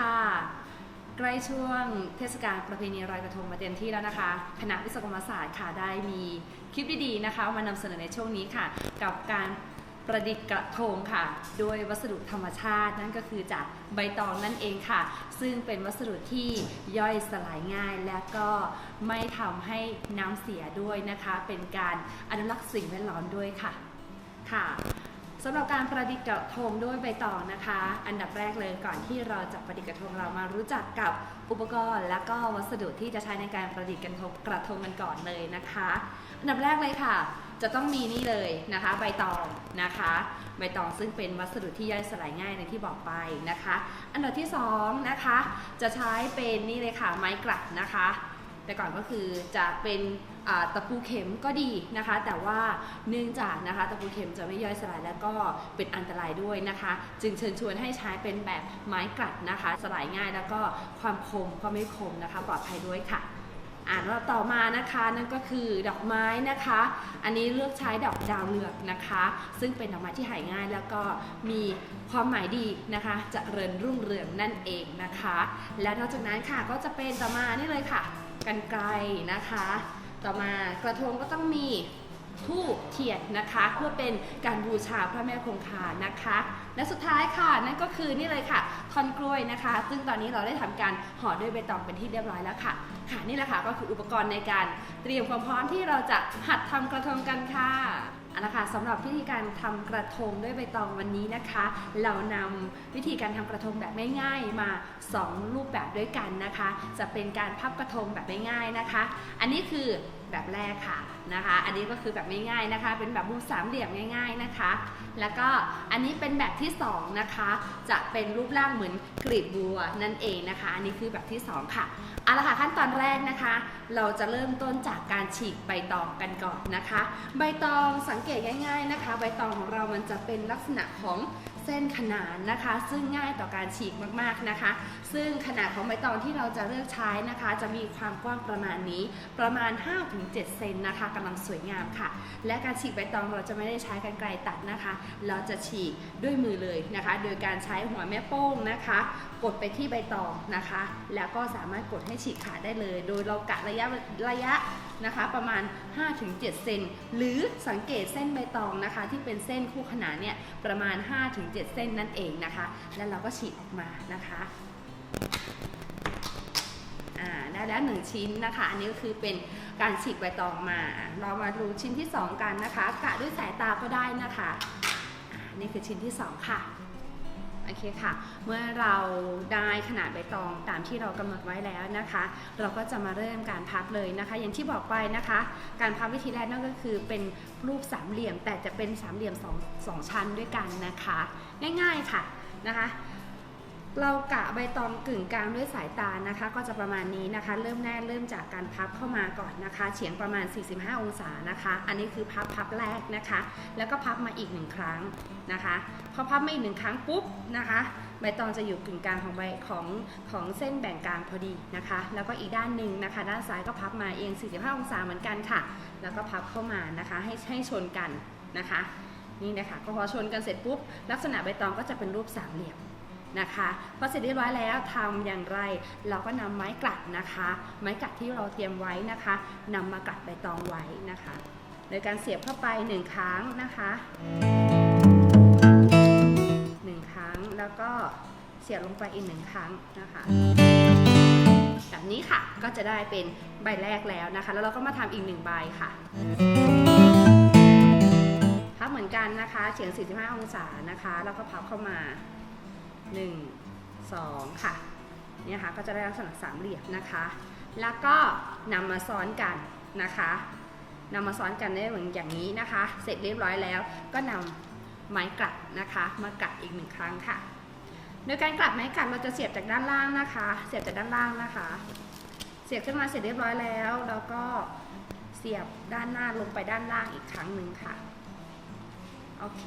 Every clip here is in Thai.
ค่ะ ใกล้ช่วงเทศกาลประเพณีลอยกระทงมาเต็มที่แล้วนะคะ คณะวิศวกรรมศาสตร์ค่ะได้มีคลิปดีๆนะคะมานำเสนอในช่วงนี้ค่ะ กับการประดิษฐ์กระทงค่ะ โดยวัสดุธรรมชาตินั่นก็คือจากใบตองนั่นเองค่ะ ซึ่งเป็นวัสดุที่ย่อยสลายง่าย และก็ไม่ทำให้น้ำเสียด้วยนะคะ เป็นการอนุรักษ์สิ่งแวดล้อมด้วยค่ะค่ะ สำหรับการประดิษฐ์กระทงด้วยใบตองนะคะ อันดับแรกเลยก่อนที่เราจะประดิษฐ์กระทงเรามารู้จักกับอุปกรณ์ และก็วัสดุที่จะใช้ในการประดิษฐ์กระทงกระทงกันก่อนเลยนะคะ อันดับแรกเลยค่ะ จะต้องมีนี่เลยนะคะ ใบตองนะคะ ใบตองซึ่งเป็นวัสดุที่ย่อยสลายง่ายในที่บอกไปนะคะ อันดับที่สองนะคะจะใช้เป็นนี่เลยค่ะไม้กลัดนะคะ แต่ก่อนก็คือจะเป็น ตะปูเข็มก็ดีนะคะ แต่ว่าเนื่องจากนะคะตะปูเข็มจะไม่ย่อยสลายแล้วก็เป็นอันตรายด้วยนะคะ จึงเชิญชวนให้ใช้เป็นแบบไม้กลัดนะคะ สลายง่ายแล้วก็ความคมก็ไม่คมนะคะ ปลอดภัยด้วยค่ะอ่านว่าต่อมานะคะนั่นก็คือดอกไม้นะคะ อันนี้เลือกใช้ดอกดาวเรืองนะคะ ซึ่งเป็นดอกไม้ที่หายง่ายแล้วก็มีความหมายดีนะคะจะเจริญรุ่งเรืองนั่นเองนะคะ และนอกจากนั้นค่ะก็จะเป็นต่อมานี่เลยค่ะ กันไกลนะคะ ต่อมากระทงก็ต้องมีทูบเทียนนะคะ เพื่อเป็นการบูชาพระแม่คงคานะคะ และสุดท้ายค่ะนั่นก็คือนี่เลยค่ะทอนกล้วยนะคะ ซึ่งตอนนี้เราได้ทำการห่อด้วยใบตองเป็นที่เรียบร้อยแล้วค่ะ ค่ะนี่แหละค่ะก็คืออุปกรณ์ในการเตรียมความพร้อมที่เราจะหัดทำกระทงกันค่ะ อันนะคะสำหรับวิธีการทำกระทงด้วยใบตองวันนี้นะคะ เรานำวิธีการทำกระทงแบบง่ายๆมา 2 รูปแบบด้วยกันนะคะ จะเป็นการพับกระทงแบบง่ายๆนะคะ อันนี้คือแบบแรกค่ะ นะคะ อันนี้ก็คือแบบง่ายๆนะคะ เป็นแบบมุมสามเหลี่ยมง่าย ๆนะคะ แล้วก็อันนี้เป็นแบบที่สองนะคะ จะเป็นรูปร่างเหมือนกลีบบัวนั่นเองนะคะ อันนี้คือแบบที่สองค่ะเอาละค่ะขั้นตอนแรกนะคะ เราจะเริ่มต้นจากการฉีกใบตองกันก่อนนะคะ ใบตองสังเกตง่าย ๆนะคะ ใบตองของเรามันจะเป็นลักษณะของ เส้นขนานนะคะ ซึ่งง่ายต่อการฉีกมากๆนะคะ ซึ่งขนาดของใบตองที่เราจะเลือกใช้นะคะ จะมีความกว้างประมาณนี้ประมาณ 5-7 เซนนะคะกำลังสวยงามค่ะ และการฉีกใบตองเราจะไม่ได้ใช้กรรไกรตัดนะคะ เราจะฉีกด้วยมือเลยนะคะ โดยการใช้หัวแม่โป้งนะคะ กดไปที่ใบตองนะคะ แล้วก็สามารถกดให้ฉีกขาดได้เลย โดยเรากะระยะระยะนะคะประมาณ 5-7 เซนหรือสังเกตเส้นใบตองนะคะ ที่เป็นเส้นคู่ขนานเนี่ยประมาณ 5-7เส้นนั่นเองนะคะ แล้วเราก็ฉีกออกมานะคะอ่าได้แล้วหนึ่งชิ้นนะคะ อันนี้ก็คือเป็นการฉีกใบตองมา เรามาดูชิ้นที่ 2 กันนะคะ กะด้วยสายตาก็ได้นะคะอ่านี่คือชิ้นที่ 2 ค่ะ โอเคค่ะ เมื่อเราได้ขนาดใบตองตามที่เรากำหนดไว้แล้วนะคะ เราก็จะมาเริ่มการพับเลยนะคะ อย่างที่บอกไปนะคะ การพับวิธีแรกนั่นก็คือเป็นรูปสามเหลี่ยม แต่จะเป็นสามเหลี่ยมสองสองชั้นด้วยกันนะคะ ง่ายๆค่ะนะคะ เรากะใบตองกึ่งกลางด้วยสายตานะคะ ก็จะประมาณนี้นะคะ เริ่มแรกเริ่มจากการพับเข้ามาก่อนนะคะ เฉียงประมาณ 45 องศานะคะ อันนี้คือพับพับแรกนะคะ แล้วก็พับมาอีกหนึ่งครั้งนะคะพอพับมาอีกหนึ่งครั้งปุ๊บนะคะ ใบตองจะอยู่กึ่งกลางของใบของของเส้นแบ่งกลางพอดีนะคะ แล้วก็อีกด้านหนึ่งนะคะ ด้านซ้ายก็พับมาเอง 45 องศาเหมือนกันค่ะ แล้วก็พับเข้ามานะคะ ให้ให้ชนกันนะคะ นี่นะคะก็พอชนกันเสร็จปุ๊บลักษณะใบตองก็จะเป็นรูปสามเหลี่ยม นะคะพอเสร็จเรียบร้อยแล้วทำอย่างไร เราก็นำไม้กลัดนะคะ ไม้กลัดที่เราเตรียมไว้นะคะนำมากลัดใบตองไว้นะคะ โดยการเสียบเข้าไปหนึ่งครั้งนะคะหนึ่งครั้งแล้วก็เสียบลงไปอีกหนึ่งครั้งนะคะแบบนี้ค่ะก็จะได้เป็นใบแรกแล้วนะคะ แล้วเราก็มาทำอีกหนึ่งใบค่ะพับเหมือนกันนะคะเฉียง 45 องศานะคะ แล้วก็พับเข้ามา 1 2 ค่ะเนี่ยค่ะก็จะได้ลักษณะสามเหลี่ยมนะคะ แล้วก็นำมาซ้อนกันนะคะนำมาซ้อนกันได้เหมือนอย่างนี้นะคะ เสร็จเรียบร้อยแล้ว ก็นำไม้กลัดนะคะ มากลัดอีกหนึ่งครั้งค่ะ โดยการกลัดไม้กลัดเราจะเสียบจากด้านล่างนะคะ เสียบจากด้านล่างนะคะ เสียบขึ้นมาเสร็จเรียบร้อยแล้ว แล้วก็เสียบด้านหน้าลงไปด้านล่างอีกครั้งหนึ่งค่ะ โอเค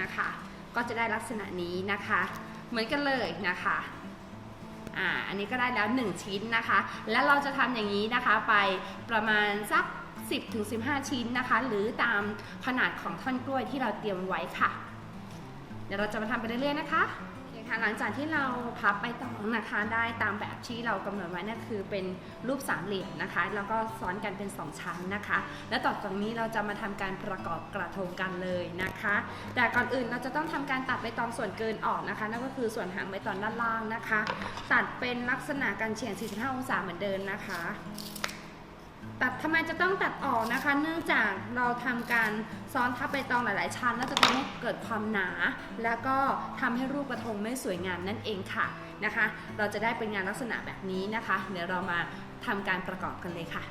นะคะ ก็จะได้ลักษณะนี้นะคะ เหมือนกันเลยนะคะอ่าอันนี้ก็ได้แล้ว 1 ชิ้นนะคะ แล้วเราจะทำอย่างนี้นะคะไปประมาณสัก 10ถึง15 ชิ้นนะคะ หรือตามขนาดของท่อนกล้วยที่เราเตรียมไว้ค่ะ เดี๋ยวเราจะมาทำไปเรื่อยๆนะคะ ค่ะหลังจากที่เราพับใบตองนะคะ ได้ตามแบบที่เรากำหนดไว้นั่นคือเป็นรูปสามเหลี่ยมนะคะ แล้วก็ซ้อนกันเป็น 2 ชั้นนะคะ และต่อจากนี้เราจะมาทำการประกอบกระทงกันเลยนะคะ แต่ก่อนอื่นเราจะต้องทำการตัดใบตองส่วนเกินออกนะคะ นั่นก็คือส่วนหางใบตองด้านล่างนะคะ ตัดเป็นลักษณะการเฉียง 45 องศาเหมือนเดิมนะคะ ตัดทำไมจะต้องตัดออกนะคะ เนื่องจากเราทำการซ้อนทับใบตองหลาย ๆ ชั้น แล้วจะทำให้เกิดความหนา แล้วก็ทำให้รูปกระทงไม่สวยงามนั่นเองค่ะนะคะ เราจะได้เป็นงานลักษณะแบบนี้นะคะ เดี๋ยวเรามาทำการประกอบกันเลยค่ะ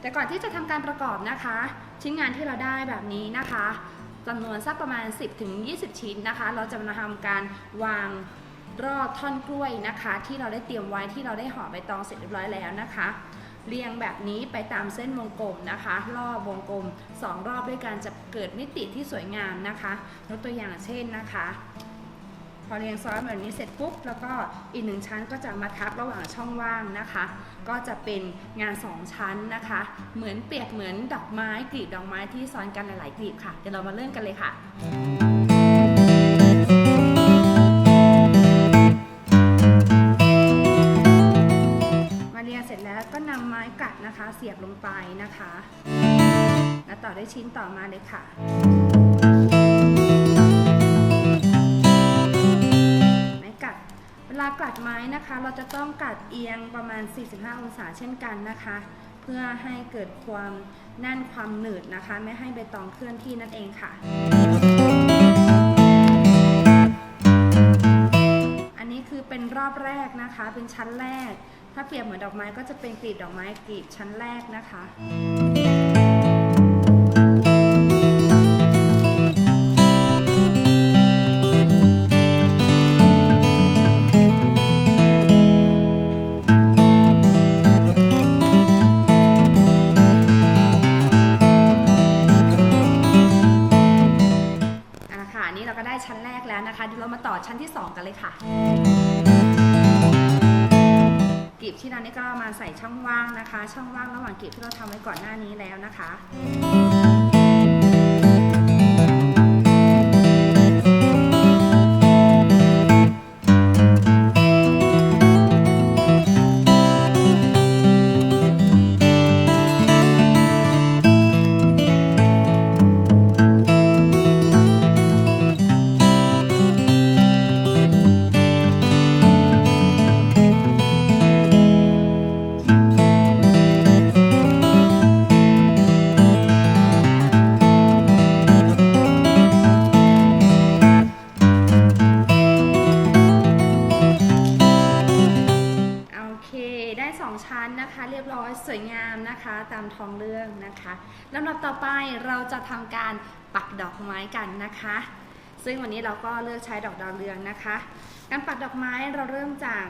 แต่ก่อนที่จะทำการประกอบนะคะ ชิ้นงานที่เราได้แบบนี้นะคะจำนวนสักประมาณ 10-20 ชิ้นนะคะ เราจะมาทำการวางรอบท่อนกล้วยนะคะ ที่เราได้เตรียมไว้ที่เราได้ห่อใบตองเสร็จเรียบร้อยแล้วนะคะ เรียงแบบนี้ไปตามเส้นวงกลมนะคะรอบวงกลม 2 รอบด้วยกันจะเกิดมิติที่สวยงามนะคะยกตัวอย่างเช่นนะคะ พอเรียงซ้อนแบบนี้เสร็จปุ๊บแล้วก็อีกหนึ่งชั้นก็จะมาทับระหว่างช่องว่างนะคะ ก็จะเป็นงาน2ชั้นนะคะ เหมือนเปรียบเหมือนดอกไม้กลีบดอกไม้ที่ซ้อนกันหลาย ๆกลีบค่ะเดี๋ยวเรามาเริ่มกันเลยค่ะ ชิ้นต่อมาเลยค่ะไม้กัดเวลากัดไม้นะคะ เราจะต้องกัดเอียงประมาณ 45 องศาเช่นกันนะคะ เพื่อให้เกิดความแน่นความหนืดนะคะ ไม่ให้ใบตองเคลื่อนที่นั่นเองค่ะอันนี้คือเป็นรอบแรกนะคะ เป็นชั้นแรก ถ้าเปรียบเหมือนดอกไม้ก็จะเป็นกลีบดอกไม้กลีบชั้นแรกนะคะ ค่ะกลีบที่เรานี่ก็มาใส่ช่องว่างนะคะ ช่องว่างระหว่างกลีบที่เราทำไว้ก่อนหน้านี้แล้วนะคะ การปักดอกไม้กันนะคะ ซึ่งวันนี้เราก็เลือกใช้ดอกดาวเรืองนะคะ การปักดอกไม้เราเริ่มจาก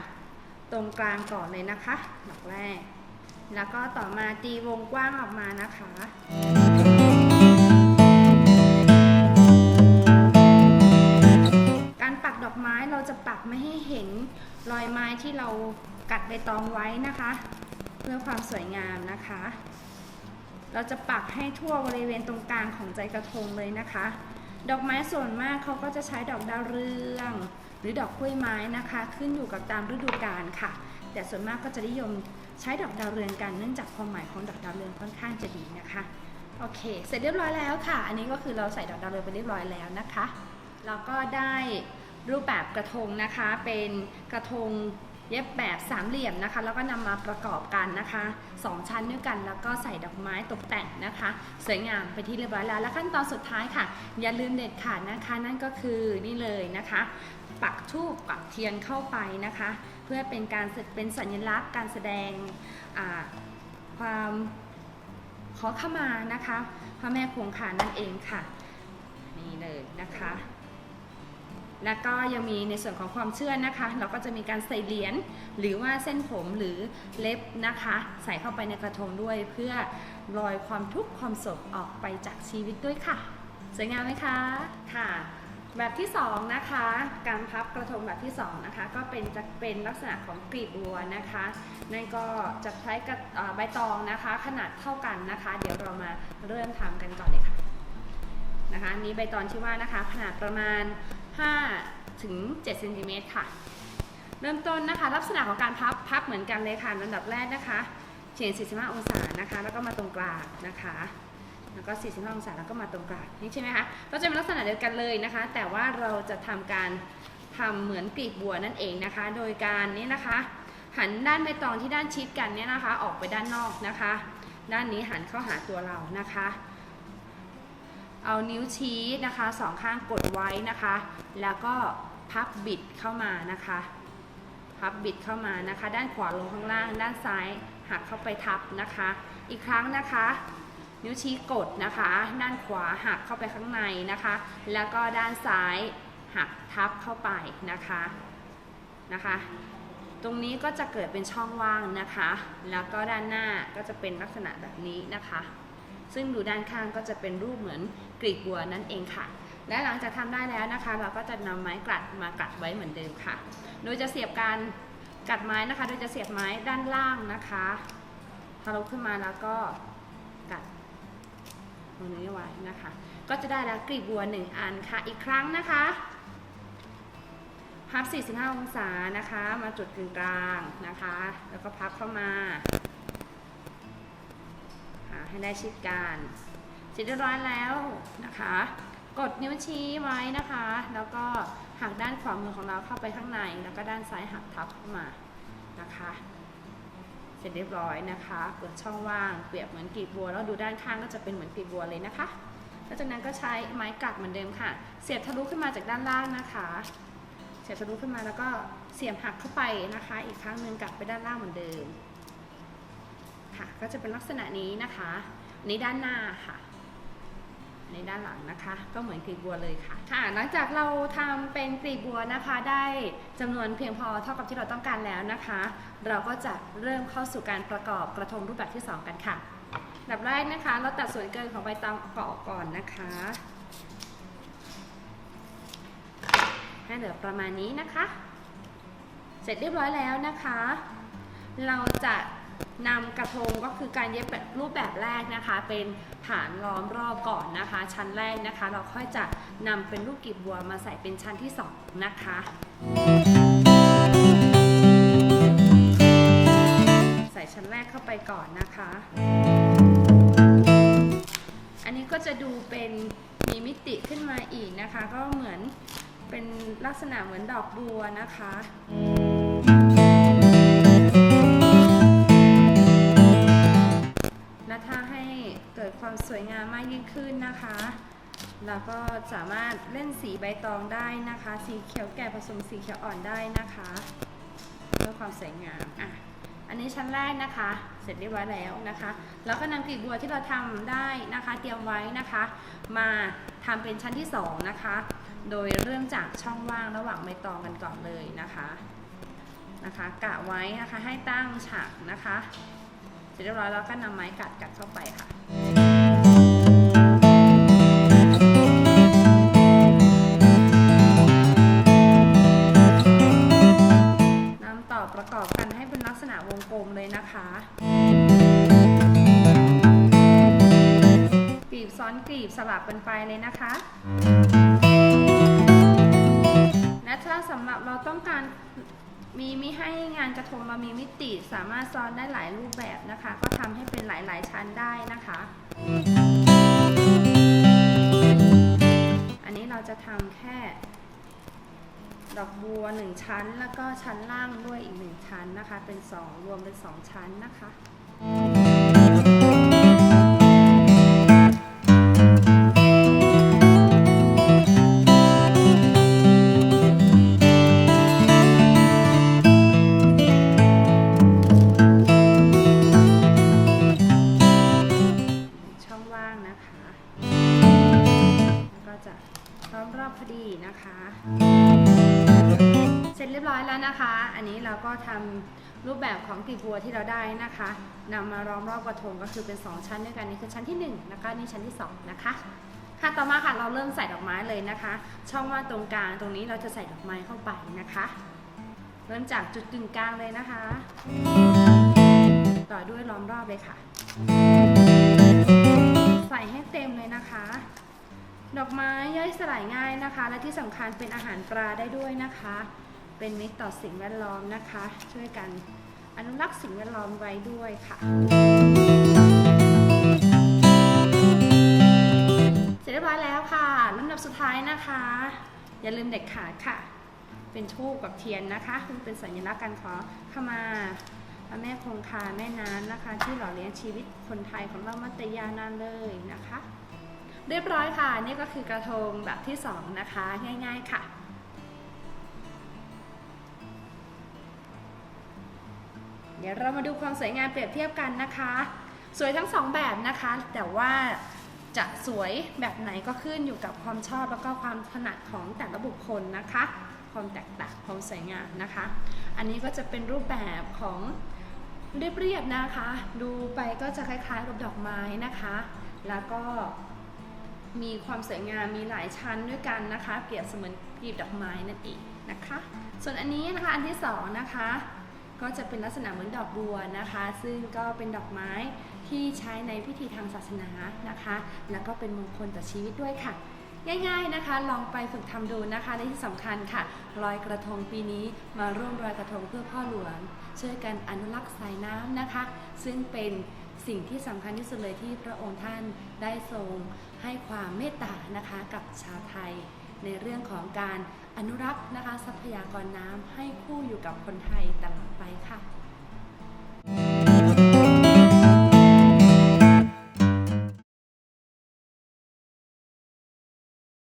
ตรงกลางก่อนเลยนะคะ ดอกแรก แล้วก็ต่อมาตีวงกว้างออกมานะคะการปักดอกไม้เราจะปักไม่ให้เห็นรอยไม้ที่เรากัดใบตองไว้นะคะ เพื่อความสวยงามนะคะ เราจะปักให้ทั่วบริเวณตรงกลางของใจกระทงเลยนะคะ ดอกไม้ส่วนมากเขาก็จะใช้ดอกดาวเรือง หรือดอกกล้วยไม้นะคะ ขึ้นอยู่กับตามฤดูกาลค่ะ แต่ส่วนมากก็จะนิยมใช้ดอกดาวเรืองกันเนื่องจากความหมายของดอกดาวเรืองค่อนข้างจะดีนะคะ โอเค เสร็จเรียบร้อยแล้วค่ะ อันนี้ก็คือเราใส่ดอกดาวเรืองไปเรียบร้อยแล้วนะคะเราก็ได้รูปแบบกระทงนะคะเป็นกระทง เย็บแบบสามเหลี่ยมนะคะ แล้วก็นำมาประกอบกันนะคะสองชั้นด้วยกันแล้วก็ใส่ดอกไม้ตกแต่งนะคะ สวยงามไปที่เรียบร้อยแล้ว และขั้นตอนสุดท้ายค่ะ อย่าลืมเด็ดขาดนะคะ นั่นก็คือนี่เลยนะคะ ปักทูปปักเทียนเข้าไปนะคะ เพื่อเป็นการเป็นสัญลักษณ์การแสดงความขอขมานะคะพระแม่คงคานั่นเองค่ะ นี่เลยนะคะ แล้วก็ยังมีในส่วนของความเชื่อนะคะ เราก็จะมีการใส่เหรียญหรือว่าเส้นผมหรือเล็บนะคะ ใส่เข้าไปในกระทงด้วย เพื่อลอยความทุกข์ความโศกออกไปจากชีวิตด้วยค่ะ สวยงามไหมคะค่ะ แบบที่สองนะคะการพับกระทงแบบที่สองนะคะก็เป็นจะเป็นลักษณะของกลีบบัวนะคะนั่นก็จะใช้กระใบตองนะคะ ขนาดเท่ากันนะคะ เดี๋ยวเรามาเริ่มทำกันก่อนเลยค่ะนะคะนนี้ใบตองที่ว่านะคะขนาดประมาณ 5ถึง7เซนติเมตรค่ะ เริ่มต้นนะคะ ลักษณะของการพับพับเหมือนกันเลยค่ะลำดับแรกนะคะเฉียง 45 องศานะคะ แล้วก็มาตรงกลางนะคะแล้วก็ 45 องศาแล้วก็มาตรงกลางนี่ใช่ไหมคะก็จะเป็นลักษณะเดียวกันเลยนะคะ แต่ว่าเราจะทำการทำเหมือนกลีบบัวนั่นเองนะคะ โดยการนี้นะคะ หันด้านใบตองที่ด้านชิดกันเนี่ยนะคะ ออกไปด้านนอกนะคะ ด้านนี้หันเข้าหาตัวเรานะคะ เอานิ้วชี้นะคะสองข้างกดไว้นะคะ แล้วก็พับบิดเข้ามานะคะ พับบิดเข้ามานะคะ ด้านขวาลงข้างล่าง ด้านซ้ายหักเข้าไปทับนะคะ อีกครั้งนะคะ นิ้วชี้กดนะคะ ด้านขวาหักเข้าไปข้างในนะคะ แล้วก็ด้านซ้ายหักทับเข้าไปนะคะนะคะ ตรงนี้ก็จะเกิดเป็นช่องว่างนะคะ แล้วก็ด้านหน้าก็จะเป็นลักษณะแบบนี้นะคะ ซึ่งดูด้านข้างก็จะเป็นรูปเหมือนกลีบบัวนั่นเองค่ะ และหลังจากทำได้แล้วนะคะ เราก็จะนำไม้กลัดมากัดไว้เหมือนเดิมค่ะ โดยจะเสียบการกัดไม้นะคะ โดยจะเสียบไม้ด้านล่างนะคะทะลุขึ้นมาแล้วก็กัดตรงนี้ไว้นะคะ ก็จะได้แล้วกลีบบัวหนึ่งอันค่ะ อีกครั้งนะคะพับ 45 องศานะคะ มาจุดกึ่งกลางนะคะ แล้วก็พับเข้ามา ให้ได้ชิดกันเสร็จเรียบร้อยแล้วนะคะ กดนิ้วชี้ไว้นะคะ แล้วก็หักด้านขวามือของเราเข้าไปข้างใน แล้วก็ด้านซ้ายหักทับเข้ามานะคะ เสร็จเรียบร้อยนะคะเปิดช่องว่างเปรียบเหมือนกีบบัวแล้วดูด้านข้างก็จะเป็นเหมือนกีบบัวเลยนะคะแล้วจากนั้นก็ใช้ไม้กัดเหมือนเดิมค่ะ เสียบทะลุขึ้นมาจากด้านล่างนะคะ เสียบทะลุขึ้นมาแล้วก็เสียบหักเข้าไปนะคะ อีกครั้งหนึ่งกลับไปด้านล่างเหมือนเดิม ค่ะ ก็จะเป็นลักษณะนี้นะคะอันด้านหน้าค่ะอันด้านหลังนะคะ ก็เหมือนกลีบบัวเลยค่ะ ค่ะ หลังจากเราทำเป็นกลีบบัวนะคะ ได้จำนวนเพียงพอเท่ากับที่เราต้องการแล้วนะคะ เราก็จะเริ่มเข้าสู่การประกอบกระทงรูปแบบที่ 2 กันค่ะอันดับแรกนะคะ เราตัดส่วนเกินของใบตองออกก่อนนะคะให้เหลือประมาณนี้นะคะ เสร็จเรียบร้อยแล้วนะคะ เราจะ นำกระทงก็คือการเย็บแบบรูปแบบแรกนะคะ เป็นฐานล้อมรอบก่อนนะคะ ชั้นแรกนะคะ เราค่อยจะนำเป็นลูกกีบบัวมาใส่เป็นชั้นที่สองนะคะใส่ชั้นแรกเข้าไปก่อนนะคะ อันนี้ก็จะดูเป็นมีมิติขึ้นมาอีกนะคะ ก็เหมือนเป็นลักษณะเหมือนดอกบัวนะคะ และถ้าให้เกิดความสวยงามมากยิ่งขึ้นนะคะเราก็สามารถเล่นสีใบตองได้นะคะ สีเขียวแก่ผสมสีเขียวอ่อนได้นะคะเพื่อความสวยงามอะอันนี้ชั้นแรกนะคะ เสร็จเรียบร้อยแล้วนะคะแล้วก็นำกลีบบัวที่เราทำได้นะคะ เตรียมไว้นะคะ มาทำเป็นชั้นที่สองนะคะ โดยเริ่มจากช่องว่างระหว่างใบตองกันก่อนเลยนะคะนะคะ กะไว้นะคะให้ตั้งฉากนะคะ ร็จเรียบร้อยแล้วก็นำไม้กัดกัดเข้าไปค่ะนำต่อประกอบกันให้เป็นลักษณะวงกลมเลยนะคะกลีบซ้อนกลีบสลับกันไปเลยนะคะและถ้าสำหรับเราต้องการ มีมีให้งานกระทงเรามีมิติสามารถซ้อนได้หลายรูปแบบนะคะ ก็ทำให้เป็นหลาย ๆ ชั้นได้นะคะ อันนี้เราจะทำแค่ ดอกบัวหนึ่งชั้น แล้วก็ชั้นล่างด้วยอีกหนึ่งชั้นนะคะ เป็นสองรวมเป็นสองชั้นนะคะ นะคะนำมาล้อมรอบกระทงก็คือเป็น 2 ชั้นด้วยกันนี่คือชั้นที่1นะคะนี่ชั้นที่ 2 นะคะ ค่ะต่อมาค่ะเราเริ่มใส่ดอกไม้เลยนะคะ ช่องว่างตรงกลางตรงนี้เราจะใส่ดอกไม้เข้าไปนะคะ เริ่มจากจุดกึ่งกลางเลยนะคะ ต่อด้วยล้อมรอบเลยค่ะ ใส่ให้เต็มเลยนะคะ ดอกไม้ย่อยสลายง่ายนะคะ และที่สำคัญเป็นอาหารปลาได้ด้วยนะคะ เป็นมิตรต่อสิ่งแวดล้อมนะคะ ช่วยกัน อนุรักษ์สิ่งแวดล้อมไว้ด้วยค่ะ เสร็จเรียบร้อยแล้วค่ะลำดับสุดท้ายนะคะ อย่าลืมเด็กขาดค่ะ เป็นทูบกับเทียนนะคะเป็นสัญลักษณ์การขอขมาพระแม่คงคาแม่น้ำนะคะ ที่หล่อเลี้ยงชีวิตคนไทยของเรามาตยานานเลยนะคะ เรียบร้อยค่ะ นี่ก็คือกระทงแบบที่สองนะคะ ง่าย ๆ ค่ะ เดี๋ยวเรามาดูความสวยงามเปรียบเทียบกันนะคะ สวยทั้งสองแบบนะคะ แต่ว่าจะสวยแบบไหนก็ขึ้นอยู่กับความชอบแล้วก็ความถนัดของแต่ละบุคคลนะคะ ความแตกต่างความสวยงามนะคะ อันนี้ก็จะเป็นรูปแบบของเรียบๆนะคะ ดูไปก็จะคล้ายๆกับดอกไม้นะคะ แล้วก็มีความสวยงามมีหลายชั้นด้วยกันนะคะ เปรียบเสมือนกลีบดอกไม้นั่นเองนะคะ ส่วนอันนี้นะคะอันที่สองนะคะ ก็จะเป็นลักษณะเหมือนดอกบัวนะคะ ซึ่งก็เป็นดอกไม้ที่ใช้ในพิธีทางศาสนานะคะ แล้วก็เป็นมงคลต่อชีวิตด้วยค่ะ ง่ายๆนะคะ ลองไปฝึกทำดูนะคะและที่สำคัญค่ะลอยกระทงปีนี้มาร่วมลอยกระทงเพื่อพ่อหลวงช่วยกันอนุรักษ์สายน้ำนะคะ ซึ่งเป็นสิ่งที่สำคัญที่สุดเลยที่พระองค์ท่านได้ทรงให้ความเมตตานะคะกับชาวไทย ในเรื่องของการอนุรักษ์นะคะทรัพยากรน้ำให้คู่อยู่กับคนไทยตลอดไปค่ะ